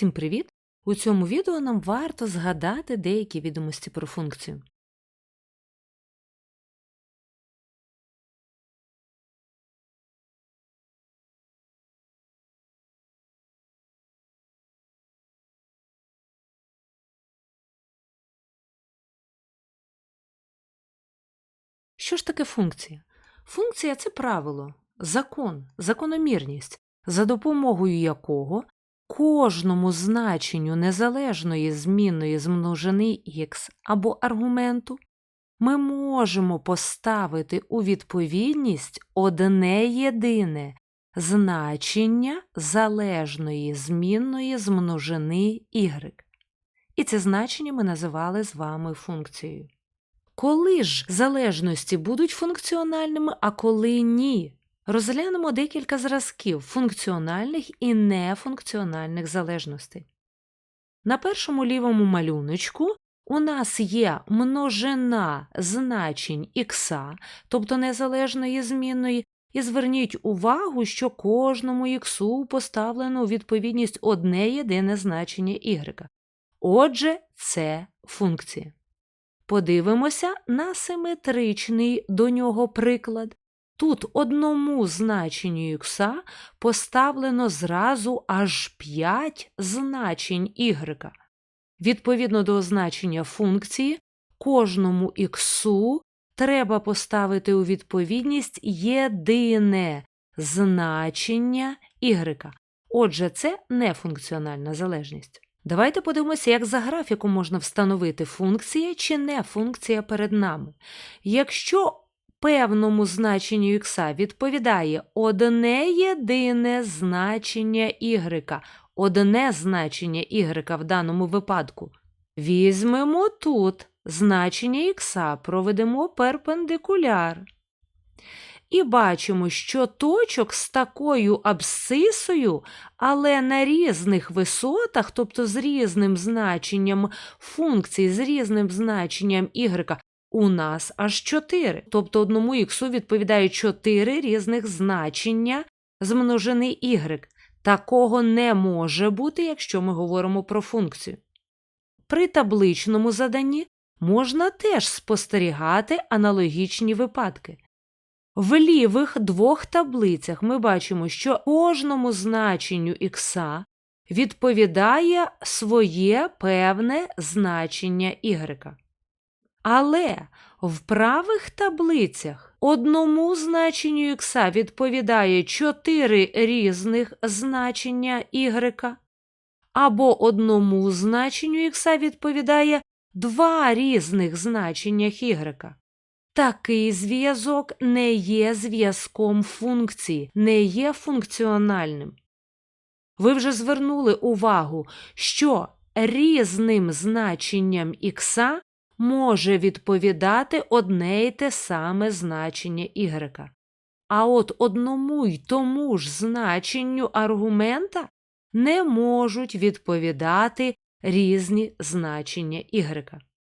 Всім привіт! У цьому відео нам варто згадати деякі відомості про функцію. Що ж таке функція? Функція це правило, закон, закономірність, за допомогою якого кожному значенню незалежної змінної з x або аргументу ми можемо поставити у відповідність одне єдине значення залежної змінної з y. І це значення ми називали з вами функцією. Коли ж залежності будуть функціональними, а коли ні? Розглянемо декілька зразків функціональних і нефункціональних залежностей. На першому лівому малюночку у нас є множина значень х, тобто незалежної змінної, і зверніть увагу, що кожному х поставлено у відповідність одне єдине значення y. Отже, це функція. Подивимося на симетричний до нього приклад. Тут одному значенню х поставлено зразу аж 5 значень y. Відповідно до значення функції, кожному х треба поставити у відповідність єдине значення y. Отже, це нефункціональна залежність. Давайте подивимося, як за графіком можна встановити функція чи не функція перед нами. Якщо певному значенню х відповідає одне єдине значення y, одне значення y в даному випадку, візьмемо тут значення х, проведемо перпендикуляр. І бачимо, що точок з такою абсцисою, але на різних висотах, тобто з різним значенням функції, з різним значенням y, у нас аж 4. Тобто одному х відповідає 4 різних значення з множини y. Такого не може бути, якщо ми говоримо про функцію. При табличному заданні можна теж спостерігати аналогічні випадки. В лівих двох таблицях ми бачимо, що кожному значенню х відповідає своє певне значення y. Але в правих таблицях одному значенню х відповідає 4 різних значення y, або одному значенню х відповідає два різних значення y. Такий зв'язок не є зв'язком функції, не є функціональним. Ви вже звернули увагу, що різним значенням х може відповідати одне й те саме значення y. А от одному й тому ж значенню аргумента не можуть відповідати різні значення y.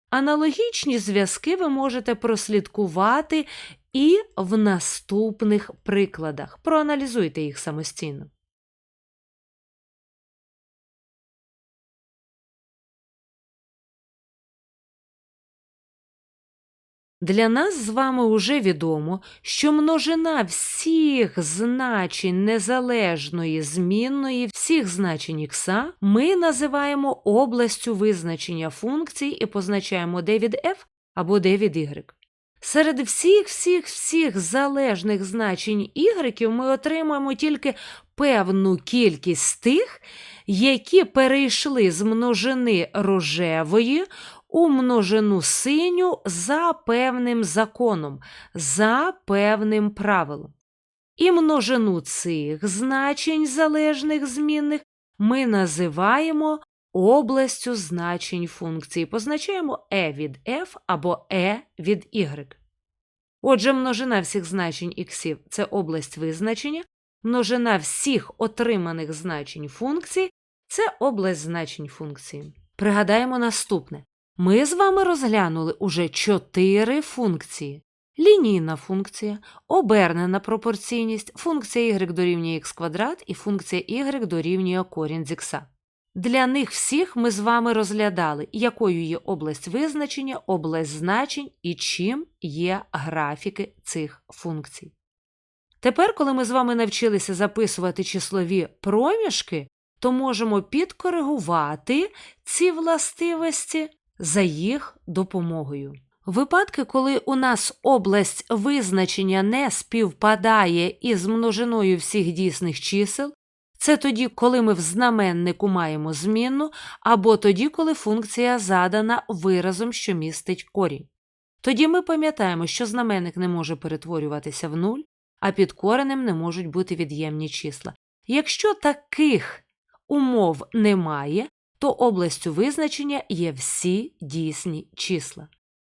Аналогічні зв'язки ви можете прослідкувати і в наступних прикладах. Проаналізуйте їх самостійно. Для нас з вами уже відомо, що множина всіх значень незалежної змінної, всіх значень х ми називаємо областю визначення функцій і позначаємо d f або d від y. Серед всіх всіх всіх залежних значень y ми отримаємо тільки певну кількість тих, які перейшли з множини рожевої у множину синю за певним законом, за певним правилом. І множину цих значень залежних змінних ми називаємо областю значень функції, позначаємо e від f або e від y. Отже, множина всіх значень х це область визначення, множина всіх отриманих значень функції це область значень функції. Пригадаємо наступне. Ми з вами розглянули уже чотири функції. Лінійна функція, обернена пропорційність, функція y дорівнює х квадрат і функція y дорівнює корінь з х. Для них всіх ми з вами розглядали, якою є область визначення, область значень і чим є графіки цих функцій. Тепер, коли ми з вами навчилися записувати числові проміжки, то можемо підкоригувати ці властивості за їх допомогою. Випадки, коли у нас область визначення не співпадає із множиною всіх дійсних чисел, це тоді, коли ми в знаменнику маємо змінну, або тоді, коли функція задана виразом, що містить корінь. Тоді ми пам'ятаємо, що знаменник не може перетворюватися в нуль, а під коренем не можуть бути від'ємні числа. Якщо таких умов немає, то областю визначення є всі дійсні числа.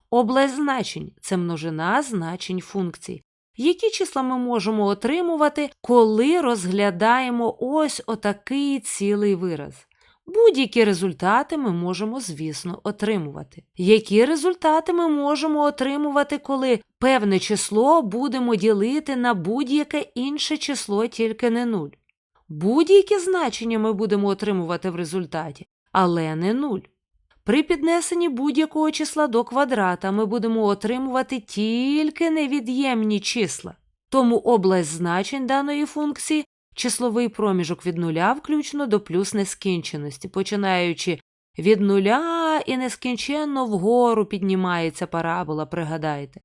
Область значень це множина значень функцій. Які числа ми можемо отримувати, коли розглядаємо ось отакий цілий вираз? Будь-які результати ми можемо, звісно, отримувати. Які результати ми можемо отримувати, коли певне число будемо ділити на будь-яке інше число, тільки не нуль? Будь-які значення ми будемо отримувати в результаті, але не нуль. При піднесенні будь-якого числа до квадрата ми будемо отримувати тільки невід'ємні числа. Тому область значень даної функції числовий проміжок від нуля включно до плюс нескінченості, починаючи від нуля і нескінченно вгору піднімається парабола, пригадайте.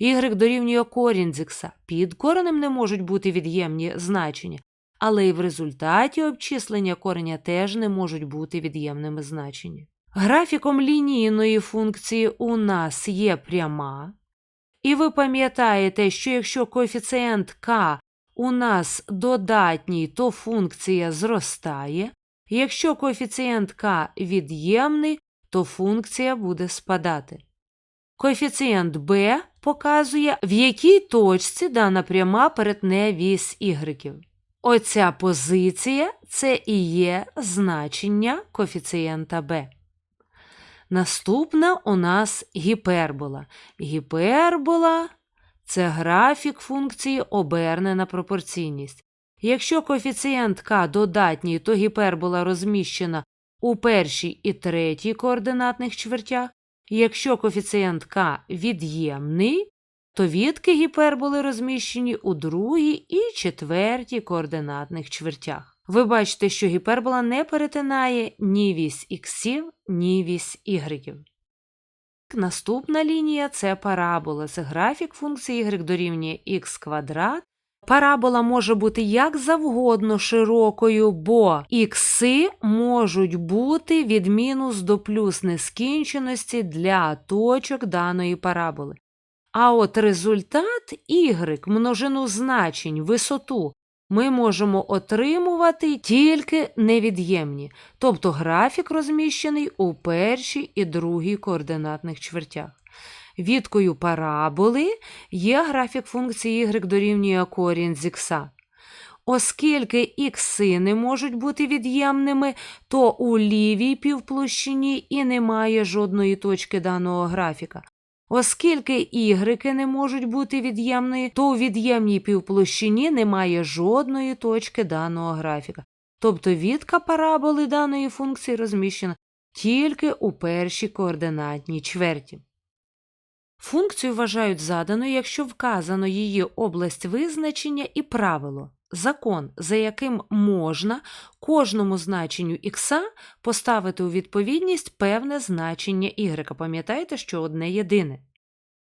Y дорівнює корінь з ікса. Під коренем не можуть бути від'ємні значення, але і в результаті обчислення кореня теж не можуть бути від'ємними значення. Графіком лінійної функції у нас є пряма, і ви пам'ятаєте, що якщо коефіцієнт k у нас додатній, то функція зростає, якщо коефіцієнт k від'ємний, то функція буде спадати. Коефіцієнт b показує, в якій точці дана пряма перетне вісь y. Оця позиція це і є значення коефіцієнта b. Наступна у нас гіпербола. Гіпербола це графік функції обернена пропорційність. Якщо коефіцієнт k додатній, то гіпербола розміщена у першій і третій координатних чвертях. Якщо коефіцієнт k від'ємний, то відки гіперболи розміщені у другій і четвертій координатних чвертях. Ви бачите, що гіпербола не перетинає ні вісь іксів, ні вісь ігреків. Наступна лінія це парабола. Це графік функції y дорівнює х квадрат. Парабола може бути як завгодно широкою, бо ікси можуть бути від мінус до плюс нескінченості для точок даної параболи. А от результат y, множину значень, висоту, ми можемо отримувати тільки невід'ємні, тобто графік розміщений у першій і другій координатних чвертях. Відкою параболи є графік функції y дорівнює корінь з ікса. Оскільки ікси не можуть бути від'ємними, то у лівій півплощині і немає жодної точки даного графіка. Оскільки ігрики не можуть бути від'ємною, то у від'ємній півплощині немає жодної точки даного графіка. Тобто відка параболи даної функції розміщена тільки у першій координатній чверті. Функцію вважають заданою, якщо вказано її область визначення і правило, закон, за яким можна кожному значенню х поставити у відповідність певне значення y. Пам'ятаєте, що одне єдине.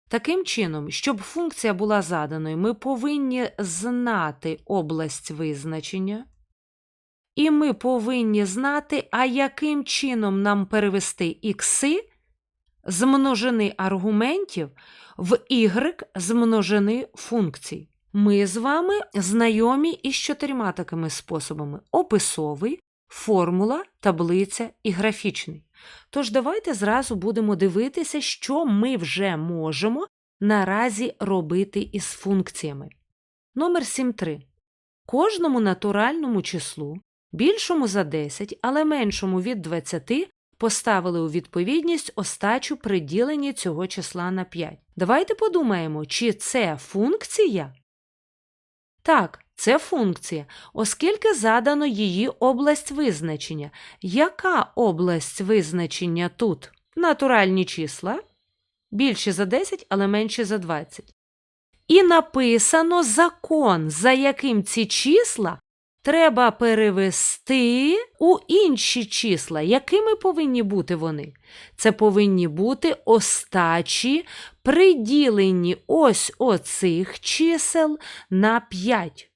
Таким чином, щоб функція була заданою, ми повинні знати область визначення, і ми повинні знати, а яким чином нам перевести ікси з множини аргументів в y з множини функцій. Ми з вами знайомі із чотирма такими способами: описовий, формула, таблиця і графічний. Тож давайте зразу будемо дивитися, що ми вже можемо наразі робити із функціями. Номер 7.3. Кожному натуральному числу, більшому за 10, але меншому від 20, поставили у відповідність остачу при діленні цього числа на 5. Давайте подумаємо, чи це функція? Так, Це функція, оскільки задано її область визначення. Яка область визначення тут? Натуральні числа більше за 10, але менше за 20. І написано закон, за яким ці числа треба перевести у інші числа. Якими повинні бути вони? Це повинні бути остачі, приділені ось оцих чисел на 5.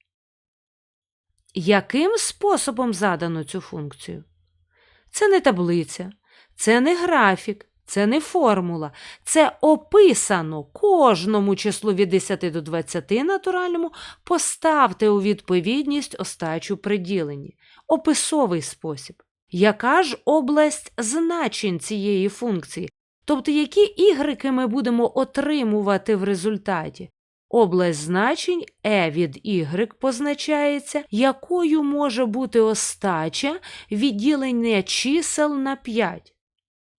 Яким способом задано цю функцію? Це не таблиця, це не графік, це не формула. Це описано кожному числу від 10 до 20 натуральному поставте у відповідність остачу при діленні. Описовий спосіб. Яка ж область значень цієї функції? Тобто, які ігрики ми будемо отримувати в результаті? Область значень e від y позначається, якою може бути остача відділення чисел на 5.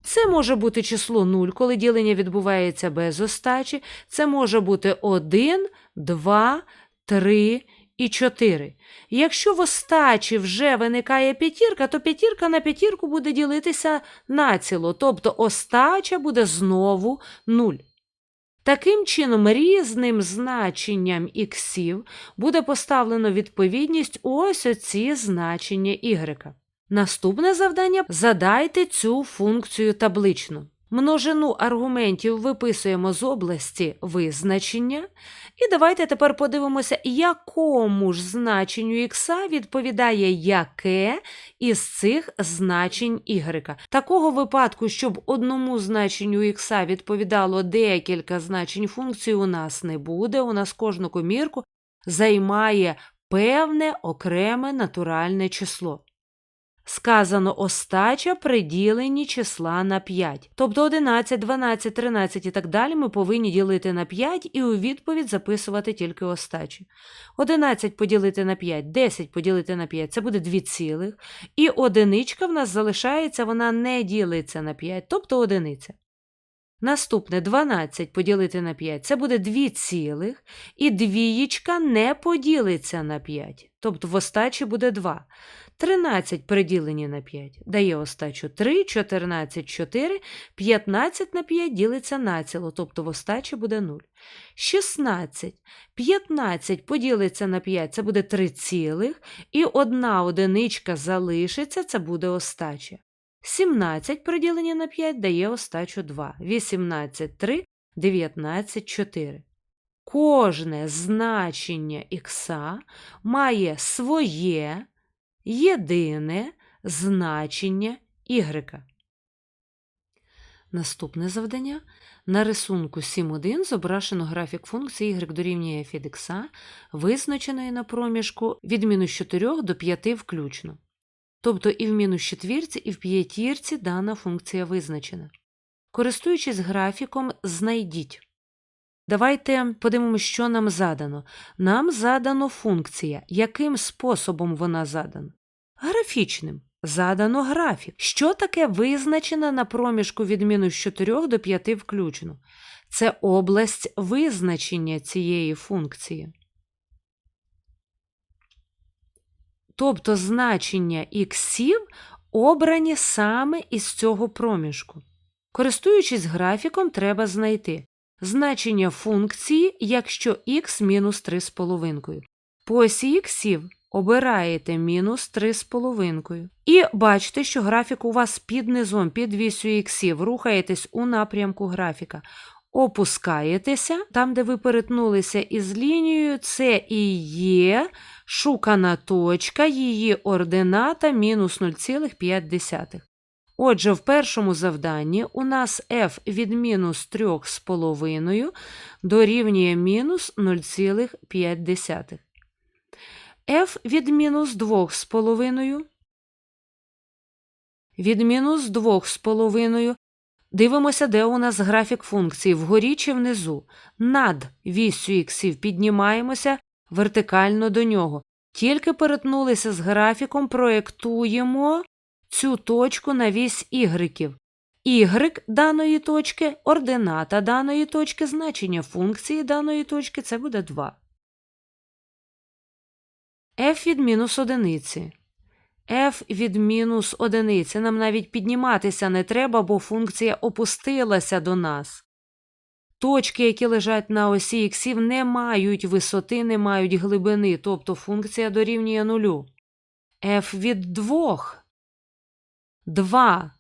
Це може бути число 0, коли ділення відбувається без остачі. Це може бути 1, 2, 3 і 4. Якщо в остачі вже виникає п'ятірка, то п'ятірка на п'ятірку буде ділитися націло, тобто остача буде знову 0. Таким чином, різним значенням іксів буде поставлено відповідність ось оці значення y. Наступне завдання задайте цю функцію таблично. Множину аргументів виписуємо з області визначення. І давайте тепер подивимося, якому ж значенню х відповідає яке із цих значень y. Такого випадку, щоб одному значенню х відповідало декілька значень функції, у нас не буде. У нас кожну комірку займає певне окреме натуральне число. Сказано остача при діленні числа на 5. Тобто 11, 12, 13 і так далі ми повинні ділити на 5 і у відповідь записувати тільки остачі. 11 поділити на 5, 10 поділити на 5 це буде 2 цілих. І одиничка в нас залишається, вона не ділиться на 5, тобто одиниця. Наступне 12 поділити на 5 це буде 2 цілих, і двієчка не поділиться на 5, тобто в остачі буде 2. 13 приділені на 5 дає остачу 3, 14 4, 15 на 5 ділиться націло, тобто в остачі буде 0. 16. 15 поділиться на 5, це буде 3 цілих, і одна одиничка залишиться, це буде остача. 17 приділені на 5 дає остачу 2. 18 3, 19 4. Кожне значення х має своє єдине значення y. Наступне завдання. На рисунку 7.1 зображено графік функції y дорівнює від x, визначеної на проміжку від мінус 4 до 5 включно. Тобто і в мінус четвірці, і в п'ятірці дана функція визначена. Користуючись графіком, знайдіть. Давайте подивимося, що нам задано. Нам задано функція. Яким способом вона задана? Графічним. Задано графік. Що таке визначена на проміжку від мінус 4 до 5 включно? Це область визначення цієї функції. Тобто значення іксів обрані саме із цього проміжку. Користуючись графіком, треба знайти значення функції, якщо х мінус 3,5. По осі іксів обираєте мінус 3,5. І бачите, що графік у вас під низом, під вісю іксів, рухаєтесь у напрямку графіка. Опускаєтеся, там, де ви перетнулися із лінією, це і є шукана точка, її ордината мінус 0,5. Отже, в першому завданні у нас f від мінус 3,5 дорівнює мінус 0,5. f від мінус 2,5 від мінус 2,5 Дивимося, де у нас графік функції, вгорі чи внизу. Над вісю іксів піднімаємося вертикально до нього. Тільки перетнулися з графіком, проєктуємо цю точку на вісь. Y даної точки, ордината даної точки, значення функції даної точки це буде 2. f від мінус одиниці. f від мінус одиниці. Нам навіть підніматися не треба, бо функція опустилася до нас. Точки, які лежать на осі іксів, не мають висоти, не мають глибини, тобто функція дорівнює нулю. f від двох. 2.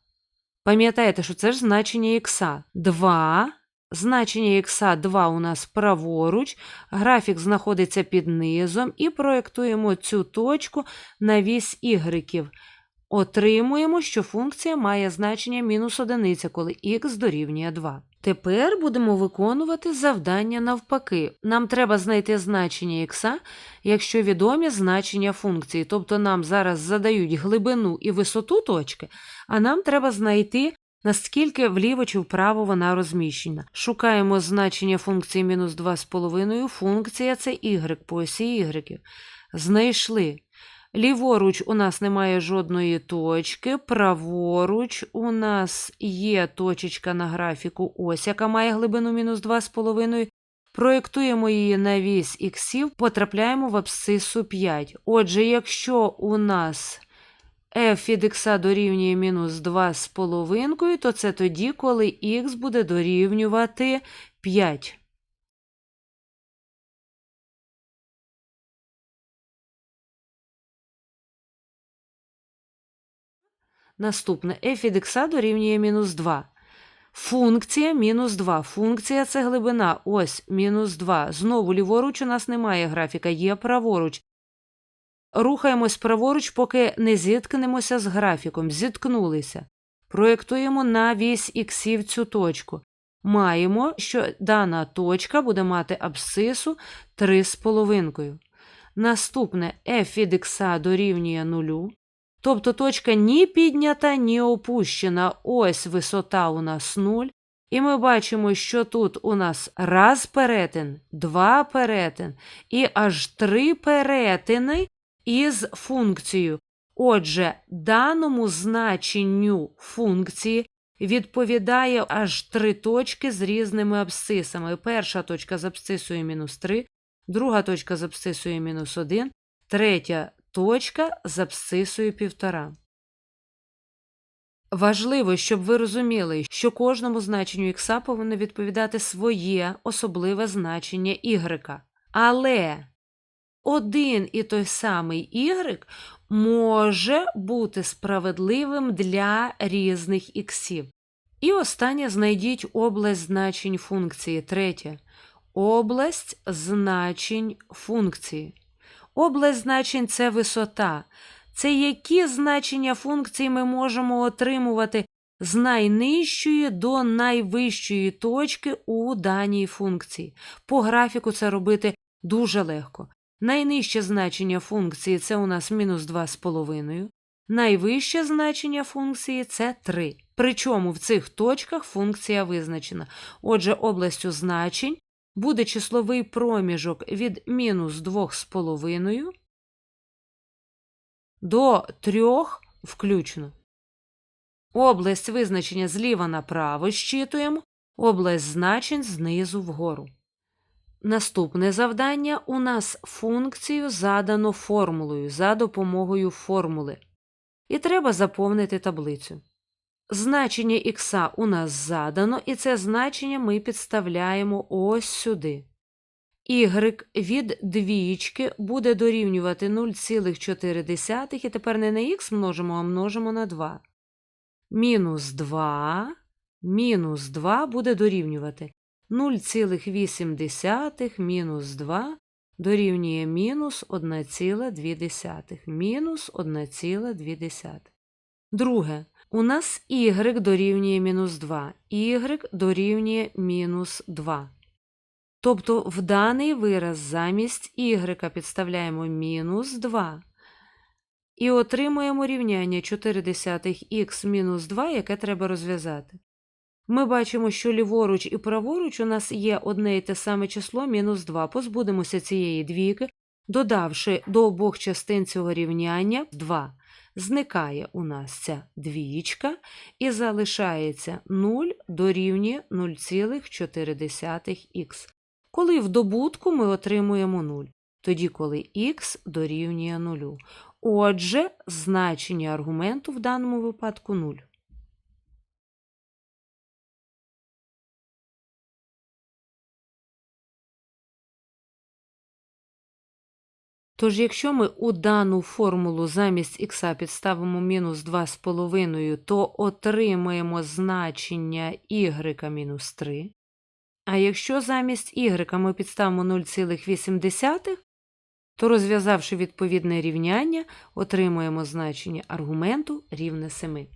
Пам'ятаєте, що це ж значення ікса. 2. Значення ікса 2 у нас праворуч, графік знаходиться під низом і проєктуємо цю точку на вісь ігреків. Отримуємо, що функція має значення мінус одиниця, коли х дорівнює 2. Тепер будемо виконувати завдання навпаки. Нам треба знайти значення х, якщо відомі значення функції. Тобто нам зараз задають глибину і висоту точки, а нам треба знайти, наскільки вліво чи вправо вона розміщена. Шукаємо значення функції мінус 2,5. Функція це y по осі y. Знайшли. Ліворуч у нас немає жодної точки, праворуч у нас є точечка на графіку ось, яка має глибину мінус 2,5. Проєктуємо її на вісь іксів, потрапляємо в абсцису 5. Отже, якщо у нас f від х дорівнює мінус 2,5, то це тоді, коли х буде дорівнювати 5. Наступне f дорівнює мінус 2. Функція мінус 2. Функція це глибина. Ось мінус 2. Знову ліворуч у нас немає графіка, є праворуч. Рухаємось праворуч, поки не зіткнемося з графіком. Зіткнулися. Проєктуємо на вісь іксів цю точку. Маємо, що дана точка буде мати абсцису 3,5. Наступне f від х дорівнює 0. Тобто точка ні піднята, ні опущена. Ось висота у нас 0. І ми бачимо, що тут у нас раз перетин, два перетин і аж три перетини із функцією. Отже, даному значенню функції відповідає аж три точки з різними абсцисами. Перша точка з абсцисою мінус 3, друга точка з абсцисою мінус 1, третя точка з абсцисою 1,5. Важливо, щоб ви розуміли, що кожному значенню х повинно відповідати своє особливе значення y. Але один і той самий y може бути справедливим для різних іксів. І останнє знайдіть область значень функції. Третє. Область значень функції. Область значень це висота. Це які значення функції ми можемо отримувати з найнижчої до найвищої точки у даній функції. По графіку це робити дуже легко. Найнижче значення функції це у нас мінус 2,5. Найвище значення функції це 3. Причому в цих точках функція визначена. Отже, областю значень буде числовий проміжок від мінус 2,5 до 3 включно. Область визначення зліва направо щитуємо, область значень знизу вгору. Наступне завдання у нас функцію задано формулою за допомогою формули. І треба заповнити таблицю. Значення х у нас задано, і це значення ми підставляємо ось сюди. Y від двічки буде дорівнювати 0,4, і тепер не на х множимо, а множимо на 2. Мінус 2, мінус 2 буде дорівнювати 0,8 мінус 2 дорівнює мінус 1,2. Мінус 1,2. Друге. У нас y дорівнює мінус 2, y дорівнює мінус 2. Тобто в даний вираз замість y підставляємо мінус 2 і отримуємо рівняння 4х мінус 2, яке треба розв'язати. Ми бачимо, що ліворуч і праворуч у нас є одне і те саме число мінус 2. Позбудемося цієї двійки, додавши до обох частин цього рівняння 2. Зникає у нас ця двієчка і залишається 0 дорівнює 0,4х. Коли в добутку ми отримуємо 0. тоді коли х дорівнює 0. Отже, значення аргументу в даному випадку 0. Тож, якщо ми у дану формулу замість х підставимо мінус 2,5, то отримаємо значення мінус 3. А якщо замість y ми підставимо 0,8, то розв'язавши відповідне рівняння, отримуємо значення аргументу рівне 7.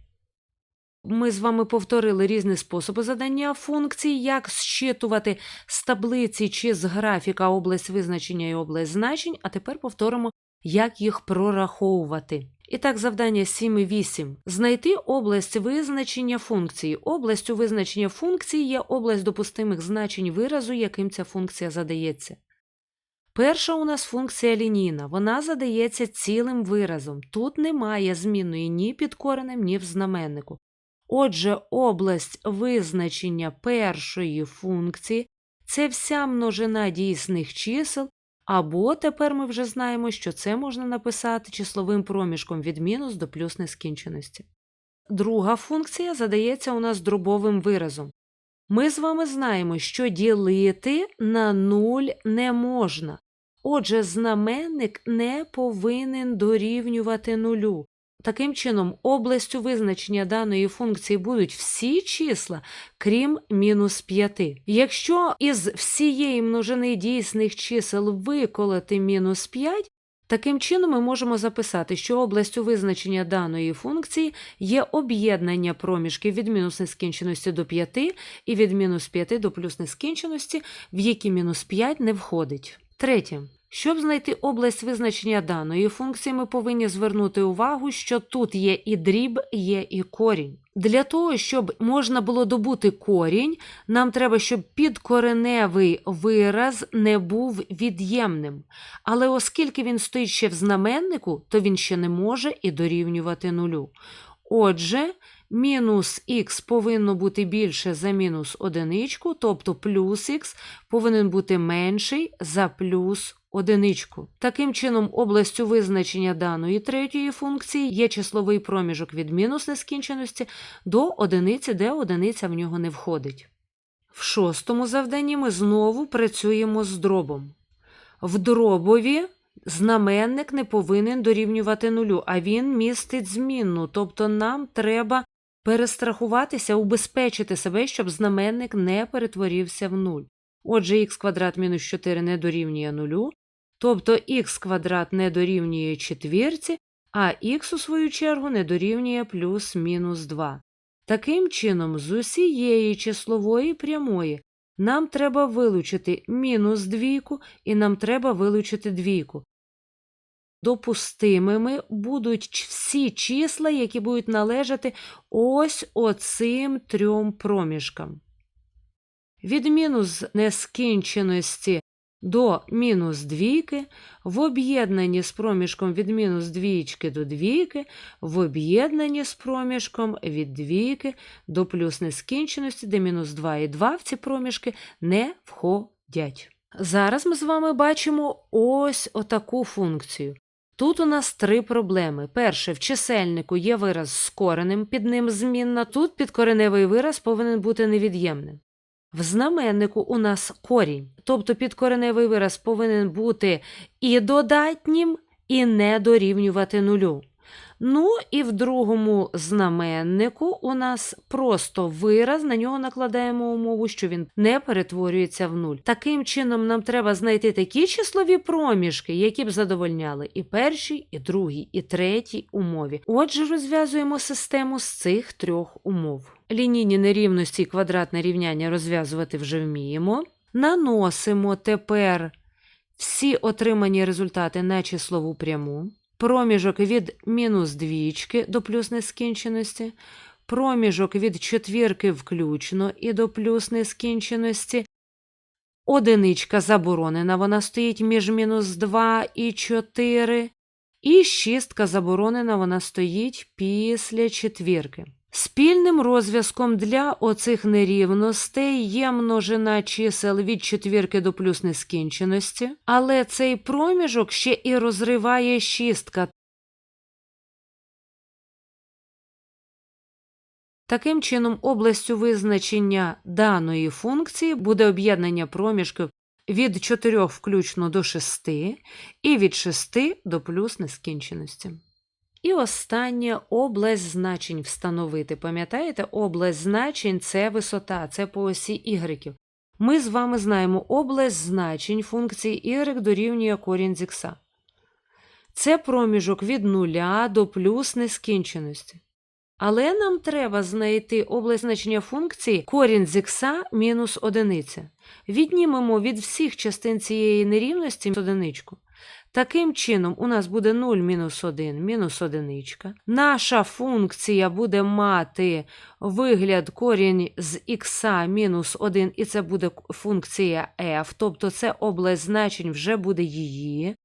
Ми з вами повторили різні способи задання функцій, як зчитувати з таблиці чи з графіка область визначення і область значень, а тепер повторимо, як їх прораховувати. І так, завдання 7.8. Знайти область визначення функції. Областю визначення функції є область допустимих значень виразу, яким ця функція задається. Перша у нас функція лінійна, вона задається цілим виразом. Тут немає змінної ні під коренем, ні в знаменнику. Отже, область визначення першої функції це вся множина дійсних чисел, або тепер ми вже знаємо, що це можна написати числовим проміжком від мінус до плюс нескінченості. Друга функція задається у нас дробовим виразом. Ми з вами знаємо, що ділити на нуль не можна. Отже, знаменник не повинен дорівнювати нулю. Таким чином, областю визначення даної функції будуть всі числа, крім мінус 5. Якщо із всієї множини дійсних чисел виколоти мінус 5, таким чином ми можемо записати, що областю визначення даної функції є об'єднання проміжків від мінус нескінченості до 5 і від мінус 5 до плюс нескінченості, в які мінус 5 не входить. Третє. Щоб знайти область визначення даної функції, ми повинні звернути увагу, що тут є і дріб, є і корінь. Для того, щоб можна було добути корінь, нам треба, щоб підкореневий вираз не був від'ємним. Але оскільки він стоїть ще в знаменнику, то він ще не може і дорівнювати нулю. Отже, мінус х повинно бути більше за мінус одиничку, тобто плюс х повинен бути менший за плюс одиничку. Таким чином, областю визначення даної третьої функції є числовий проміжок від мінус нескінченості до одиниці, де одиниця в нього не входить. В шостому завданні ми знову працюємо з дробом. В дробові знаменник не повинен дорівнювати нулю, а він містить змінну, тобто нам треба перестрахуватися, убезпечити себе, щоб знаменник не перетворився в нуль. Отже, х квадрат мінус 4 не дорівнює нулю, тобто х квадрат не дорівнює четвірці, а х, у свою чергу, не дорівнює плюс-мінус 2. Таким чином, з усієї числової прямої нам треба вилучити мінус двійку і нам треба вилучити двійку. Допустимими будуть всі числа, які будуть належати ось оцим трьом проміжкам. Від мінус нескінченості до мінус двійки, в об'єднанні з проміжком від мінус двічки до двійки, в об'єднанні з проміжком від двійки до плюс нескінченості, де мінус 2 і 2 в ці проміжки не входять. Зараз ми з вами бачимо ось отаку функцію. Тут у нас три проблеми. Перше, в чисельнику є вираз з коренем, під ним змінна. Тут підкореневий вираз повинен бути невід'ємним. В знаменнику у нас корінь, тобто підкореневий вираз повинен бути і додатнім, і не дорівнювати нулю. Ну і в другому знаменнику у нас просто вираз, на нього накладаємо умову, що він не перетворюється в нуль. Таким чином, нам треба знайти такі числові проміжки, які б задовольняли і першій, і другій, і третій умові. Отже, розв'язуємо систему з цих трьох умов. Лінійні нерівності і квадратне рівняння розв'язувати вже вміємо. Наносимо тепер всі отримані результати на числову пряму проміжок від мінус двічки до плюс нескінченості, проміжок від четвірки включно і до плюс нескінченості. Одиничка заборонена, вона стоїть між мінус 2 і 4. І шістка заборонена, вона стоїть після четвірки. Спільним розв'язком для оцих нерівностей є множина чисел від четвірки до плюс нескінченості, але цей проміжок ще і розриває шістка. Таким чином, областю визначення даної функції буде об'єднання проміжків від 4 включно до 6 і від 6 до плюс нескінченості. І останнє область значень встановити. Пам'ятаєте, область значень це висота, це по осі y. Ми з вами знаємо область значень функції y дорівнює корінь з ікса. Це проміжок від нуля до плюс нескінченості. Але нам треба знайти область значення функції корінь з ікса мінус одиниця. Віднімемо від всіх частин цієї нерівності одиничку. Таким чином, у нас буде 0 мінус 1 мінус одиничка. Наша функція буде мати вигляд корінь з х мінус 1, і це буде функція f, тобто це область значень вже буде її.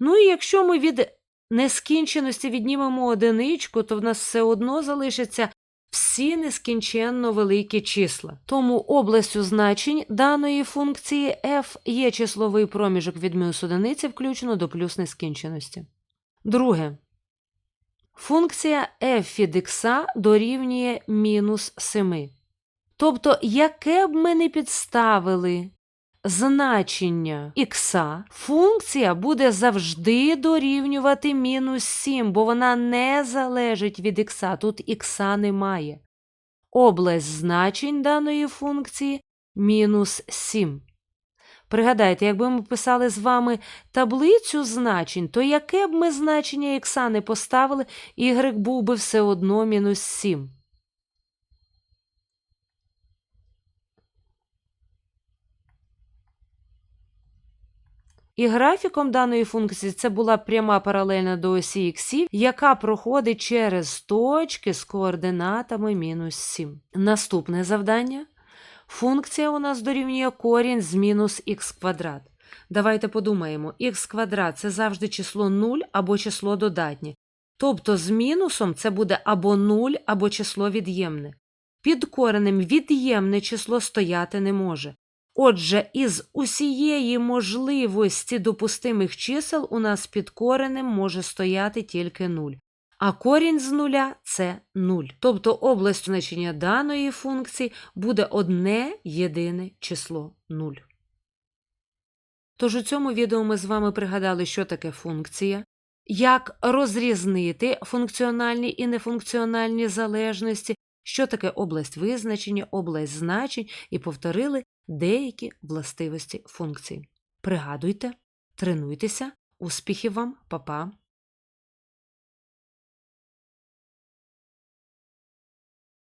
Ну і якщо ми від нескінченості віднімемо одиничку, то в нас все одно залишаться всі нескінченно великі числа. Тому областю значень даної функції f є числовий проміжок від мінус одиниці включено до плюс нескінченості. Друге. Функція f від x дорівнює мінус 7. Тобто, яке б ми не підставили значення х, функція буде завжди дорівнювати мінус 7, бо вона не залежить від х, тут х немає. Область значень даної функції мінус 7. Пригадайте, якби ми писали з вами таблицю значень, то яке б ми значення х не поставили, y був би все одно мінус 7. І графіком даної функції це була пряма паралельна до осі х, яка проходить через точки з координатами мінус 7. Наступне завдання. Функція у нас дорівнює корінь з мінус х квадрат. Давайте подумаємо, х квадрат це завжди число 0 або число додатнє. Тобто з мінусом це буде або 0, або число від'ємне. Під коренем від'ємне число стояти не може. Отже, із усієї можливості допустимих чисел у нас під коренем може стояти тільки 0. А корінь з нуля це 0. Тобто область значення даної функції буде одне єдине число 0. Тож у цьому відео ми з вами пригадали, що таке функція, як розрізнити функціональні і нефункціональні залежності, що таке область визначення, область значень і повторили деякі властивості функцій. Пригадуйте, тренуйтеся, успіхів вам, па-па!